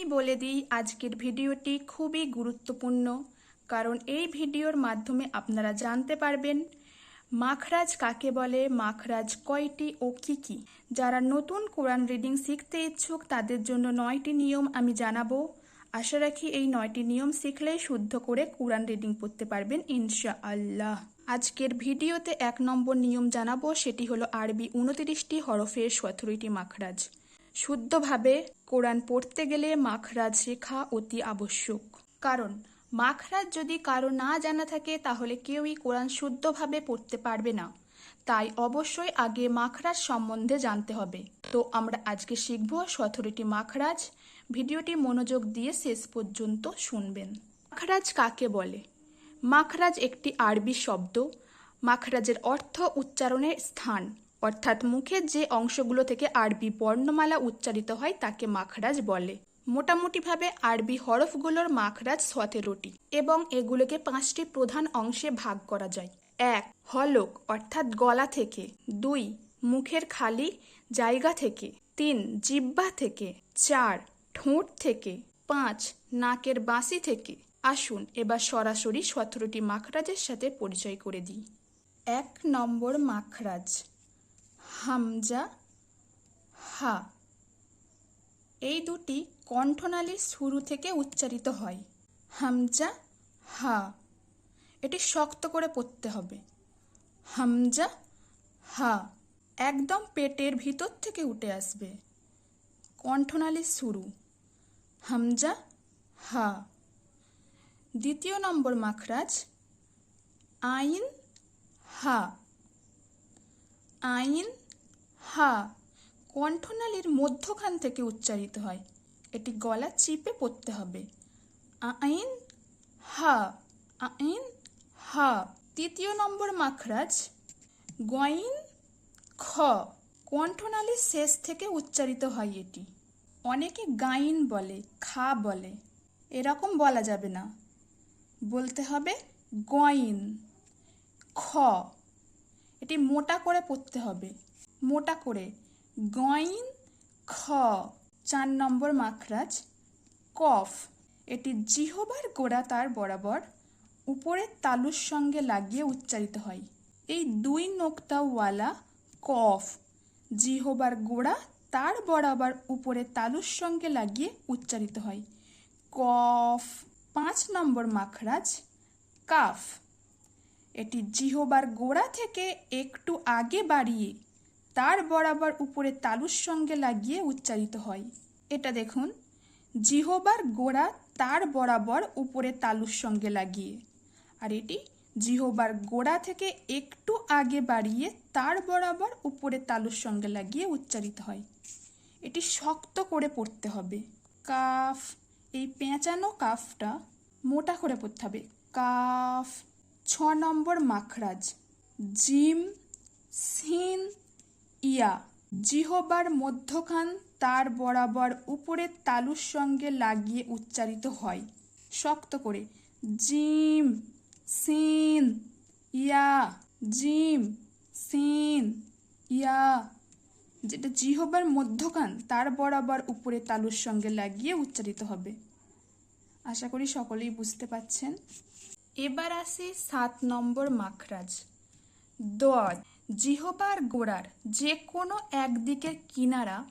প্রথমেই বলে দিই, আজকের ভিডিওটি খুবই গুরুত্বপূর্ণ। কারণ এই ভিডিওর মাধ্যমে আপনারা জানতে পারবেন, মাখরাজ কাকে বলে, মাখরাজ কয়টি ও কি কি। যারা নতুন কোরআন রিডিং শিখতে ইচ্ছুক, তাদের জন্য নয়টি নিয়ম আমি জানাব। আশা রাখি এই নয়টি নিয়ম শিখলেই শুদ্ধ করে কোরআন রিডিং পড়তে পারবেন ইনশা আল্লাহ আজকের ভিডিওতে এক নম্বর নিয়ম জানাব, সেটি হলো আরবি উনতিরিশটি হরফের সতেরোটি মাখরাজ। শুদ্ধভাবে কোরআন পড়তে গেলে মাখরাজ শেখা অতি আবশ্যক। কারণ মাখরাজ যদি কারও না জানা থাকে, তাহলে কেউই কোরআন শুদ্ধভাবে পড়তে পারবে না। তাই অবশ্যই আগে মাখরাজ সম্বন্ধে জানতে হবে। তো আমরা আজকে শিখব সতেরোটি মাখরাজ। ভিডিওটি মনোযোগ দিয়ে শেষ পর্যন্ত শুনবেন। মাখরাজ কাকে বলে? মাখরাজ একটি আরবি শব্দ। মাখরাজের অর্থ উচ্চারণের স্থান। অর্থাৎ মুখের যে অংশগুলো থেকে আরবি বর্ণমালা উচ্চারিত হয় তাকে মাখরাজ বলে। মোটামুটিভাবে আরবি হরফগুলোর মাখরাজ সতেরোটি এবং এগুলোকে পাঁচটি প্রধান অংশে ভাগ করা যায়। এক, হলক, অর্থাৎ গলা থেকে। দুই, মুখের খালি জায়গা থেকে। তিন জিব্বা থেকে। চার, ঠোঁট থেকে। পাঁচ, নাকের বাঁশি থেকে। আসুন এবার সরাসরি সতেরোটি মাখরাজের সাথে পরিচয় করে দিই। এক নম্বর মাখরাজ। হামজা, হা। এই দুটি কণ্ঠনালীর শুরু থেকে উচ্চারিত হয়। হামজা, হা। এটি শক্ত করে পড়তে হবে। হামজা, হা। একদম পেটের ভিতর থেকে উঠে আসবে। কণ্ঠনালীর শুরু। হামজা, হা। দ্বিতীয় নম্বর মাখরাজ, আইন, হা। আইন হা, কণ্ঠনালীর মধ্যখান থেকে উচ্চারিত হয়। এটি গলা চিপে পড়তে হবে। আইন, হা আইন, হা। তৃতীয় নম্বর মাখরাজ, গইন, খ। কণ্ঠনালীর শেষ থেকে উচ্চারিত হয় এটি। অনেকে গাইন বলে, খা বলে। এরকম বলা যাবে না। বলতে হবে গইন, খ। এটি মোটা করে পড়তে হবে। মোটা করে। গইন, খ। চার নম্বর মাখরাজ, কফ। এটি জিহবার গোড়া তার বরাবর উপরের তালুর সঙ্গে লাগিয়ে উচ্চারিত হয়। এই দুই নোক্তাওয়ালা কফ, জিহবার গোড়া তার বরাবর উপরে তালুর সঙ্গে লাগিয়ে উচ্চারিত হয়। কফ, পাঁচ নম্বর মাখরাজ, কাফ। এটি জিহবার গোড়া থেকে একটু আগে বাড়িয়ে তার বরাবর উপরে তালুর সঙ্গে লাগিয়ে উচ্চারিত হয়। এটা দেখুন, জিহবার গোড়া তার বরাবর উপরে তালুর সঙ্গে লাগিয়ে। আর এটি জিহবার গোড়া থেকে একটু আগে বাড়িয়ে তার বরাবর উপরে তালুর সঙ্গে লাগিয়ে উচ্চারিত হয়। এটি শক্ত করে পড়তে হবে। কাফ, এই পেঁচানো কাফটা মোটা করে পড়তে হবে। কাফ, ছ নম্বর মাখরাজ। জিম, সিন ইয়া, জিহবার মধ্যখান তার বরাবর উপরের তালুর সঙ্গে লাগিয়ে উচ্চারিত হয়। শক্ত করে, জিম, সিন, ইয়া, জিম, সিন, ইয়া। যেটা জিহবার মধ্যখান তার বরাবর উপরে তালুর সঙ্গে লাগিয়ে উচ্চারিত হবে। আশা করি সকলেই বুঝতে পাচ্ছেন এবার আসি সাত নম্বর মাখরাজ। দোয়াদ জিহবার গোড়ার যে কোনো একদিকের কিনারা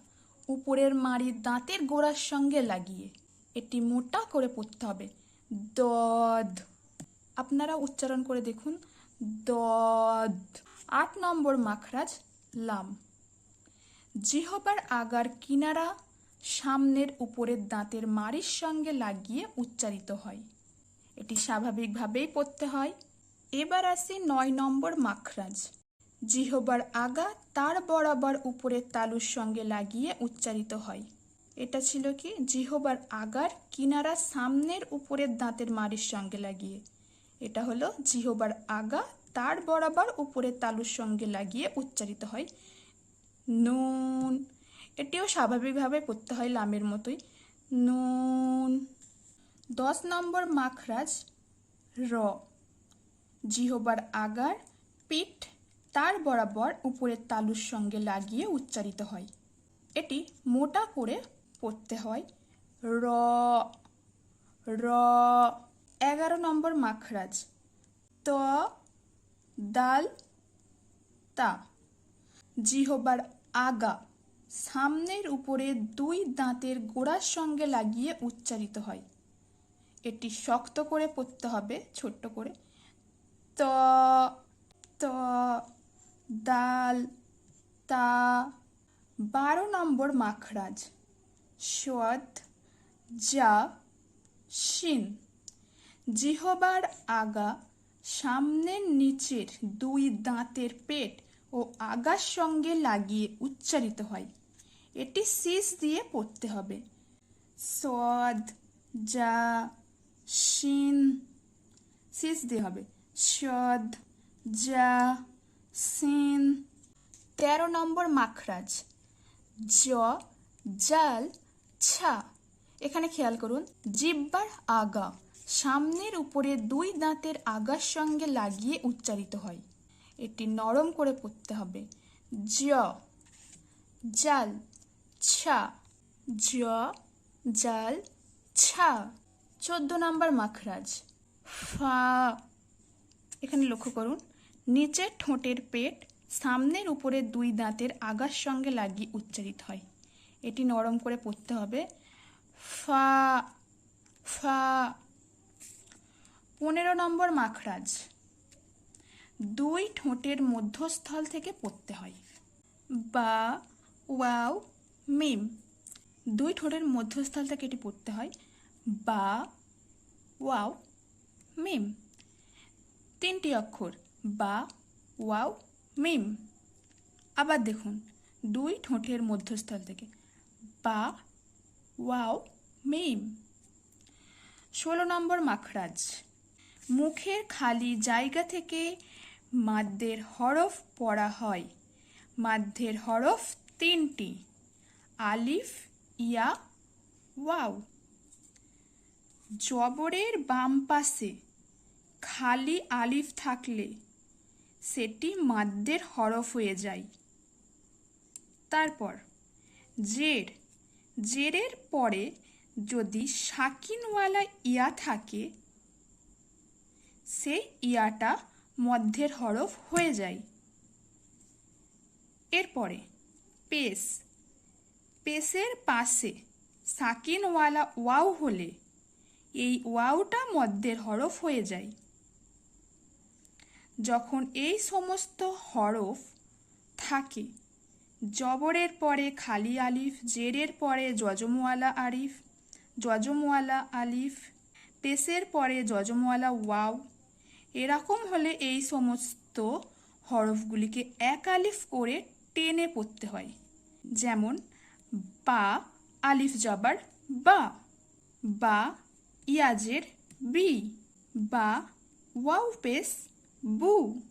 উপরের মাড়ির দাঁতের গোড়ার সঙ্গে লাগিয়ে এটি মোটা করে পড়তে হবে। দদ আপনারা উচ্চারণ করে দেখুন। দদ আট নম্বর মাখরাজ, লাম। জিহবার আগার কিনারা সামনের উপরের দাঁতের মাড়ির সঙ্গে লাগিয়ে উচ্চারিত হয়। এটি স্বাভাবিকভাবেই পড়তে হয়। এবার আসি নয় নম্বর মাখরাজ। জিহবার আগা তার বরাবর উপরের তালুর সঙ্গে লাগিয়ে উচ্চারিত হয়। এটা ছিল কি? জিহবার আগার কিনারা সামনের উপরের দাঁতের মাড়ির সঙ্গে লাগিয়ে। এটা হলো জিহবার আগা তার বরাবর উপরের তালুর সঙ্গে লাগিয়ে উচ্চারিত হয়। নুন। এটিও স্বাভাবিকভাবে পড়তে হয় লামের মতোই। নুন। দশ নম্বর মাখরাজ র। জিহবার আগার পিঠ তার বরাবর উপরের তালুর সঙ্গে লাগিয়ে উচ্চারিত হয়। এটি মোটা করে পড়তে হয়। র র, এগারো নম্বর মাখরাজ। ত, দাল, তা। জিহবার আগা, সামনের উপরে দুই দাঁতের গোড়ার সঙ্গে লাগিয়ে উচ্চারিত হয়। এটি শক্ত করে পড়তে হবে, ছোট্ট করে। ত ত দাল, তা, বারো নম্বর মাখরাজ। সোয়াদ যা শিন। জিহবার আগা, সামনের নিচের দুই দাঁতের পেট ও আগার সঙ্গে লাগিয়ে উচ্চারিত হয়। এটি শীষ দিয়ে পড়তে হবে। সদ যা শিন। শীষ দিয়ে হবে। সদ যা সিন। তেরো নম্বর মাখরাজ। জ, জাল, ছা। এখানে খেয়াল করুন, জিব্বার আগা। সামনের উপরে দুই দাঁতের আগার সঙ্গে লাগিয়ে উচ্চারিত হয়। এটি নরম করে পড়তে হবে। জ, জাল, ছা। জ, জাল, ছা। চোদ্দ নম্বর মাখরাজ। ফা। এখানে লক্ষ্য করুন নিচের ঠোঁটের পেট সামনের উপরে দুই দাঁতের আগার সঙ্গে লাগিয়ে উচ্চারিত হয়। এটি নরম করে পড়তে হবে। ফা ফা, পনেরো নম্বর মাখরাজ। দুই ঠোঁটের মধ্যস্থল থেকে পড়তে হয়। বা, ওয়াও, মিম। দুই ঠোঁটের মধ্যস্থল থেকে এটি পড়তে হয়। বা, ওয়াও, মিম। তিনটি অক্ষর। বা ওয়াও, মিম। আবার দেখুন, দুই ঠোঁটের মধ্যস্থল থেকে। বা, ওয়াও, মিম। ষোলো নম্বর মাখরাজ। মুখের খালি জায়গা থেকে মাদ্যের হরফ পড়া হয়। মাধ্যের হরফ তিনটি। আলিফ, ইয়া, ওয়াও। জবরের বাম পাশে খালি আলিফ থাকলে সেটি মাদ্যের হরফ হয়ে যায়। তারপর, জের। জেরের পরে যদি সাকিনওয়ালা ইয়া থাকে, সেই ইয়াটা মধ্যের হরফ হয়ে যায়। এরপরে, পেস। পেসের পাশে সাকিনওয়ালা ওয়াও হলে এই ওয়াওটা মধ্যের হরফ হয়ে যায়। যখন এই সমস্ত হরফ থাকে, জবরের পরে খালি আলিফ, জেরের পরে যজমওয়ালা আরিফ, যজমওয়ালা আলিফ, পেসের পরে যজমওয়ালা ওয়াও, এরকম হলে এই সমস্ত হরফগুলিকে এক আলিফ করে টেনে পড়তে হয়। যেমন, বা, আলিফ জবার, বা বা, ইয়াজের, বি, বা, ওয়াও পেস বু।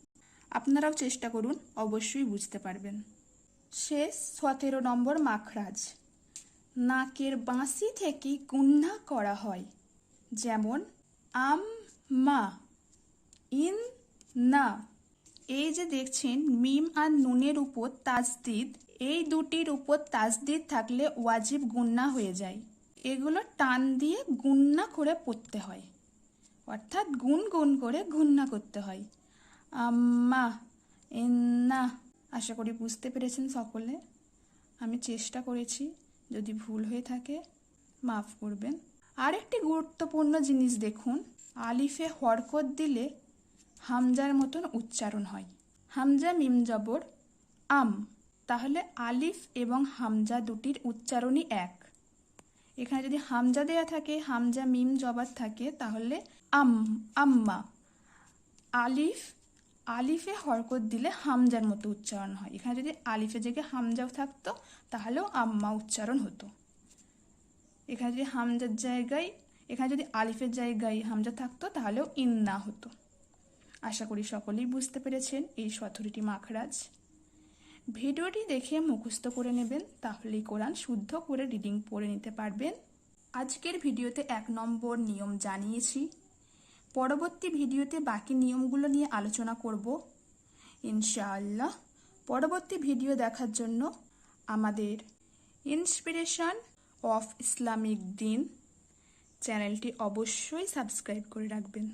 আপনারাও চেষ্টা করুন, অবশ্যই বুঝতে পারবেন। শেষ সতেরো নম্বর মাখরাজ। নাকের বাঁশি থেকে গুন্না করা হয়। যেমন, আম মা, ইন না। এই যে দেখছেন, মিম আর নুনের উপর তাজদিদ, এই দুটির উপর তাজদিদ থাকলে ওয়াজিব গুন্না হয়ে যায়। এগুলো টান দিয়ে গুন্না করে পড়তে হয়। অর্থাৎ গুন গুন করে গুন্না করতে হয়। আম্মা ইন্না আশা করি বুঝতে পেরেছেন সকলে। আমি চেষ্টা করেছি, যদি ভুল হয়ে থাকে, মাফ করবেন। আরেকটি গুরুত্বপূর্ণ জিনিস দেখুন, আলিফে হরকত দিলে হামজার মতন উচ্চারণ হয়। হামজা মিম জবর, আম। তাহলে আলিফ এবং হামজা দুটির উচ্চারণই এক। এখানে যদি হামজা দেয়া থাকে, হামজা মিম জবর থাকে, তাহলে আম, আম্মা। আলিফ, আলিফে হরকত দিলে হামজার মতো উচ্চারণ হয়। এখানে যদি আলিফে জেগে হামজাও থাকতো, তাহলেও আম্মা উচ্চারণ হতো। এখানে যদি হামজার জায়গায়, এখানে যদি আলিফের জায়গায় হামজা থাকতো, তাহলেও ইন্না হতো। আশা করি সকলেই বুঝতে পেরেছেন এই সথরিটি মাখরাজ। ভিডিওটি দেখে মুখস্থ করে নেবেন, তাহলেই কোরআন শুদ্ধ করে রিডিং পড়ে নিতে পারবেন। আজকের ভিডিওতে এক নম্বর নিয়ম জানিয়েছি পরবর্তী ভিডিওতে বাকি নিয়মগুলো নিয়ে আলোচনা করব। ইনশাআল্লাহ। পরবর্তী ভিডিও দেখার জন্য আমাদের ইন্সপিরেশন অফ ইসলামিক দিন চ্যানেলটি অবশ্যই সাবস্ক্রাইব করে রাখবেন।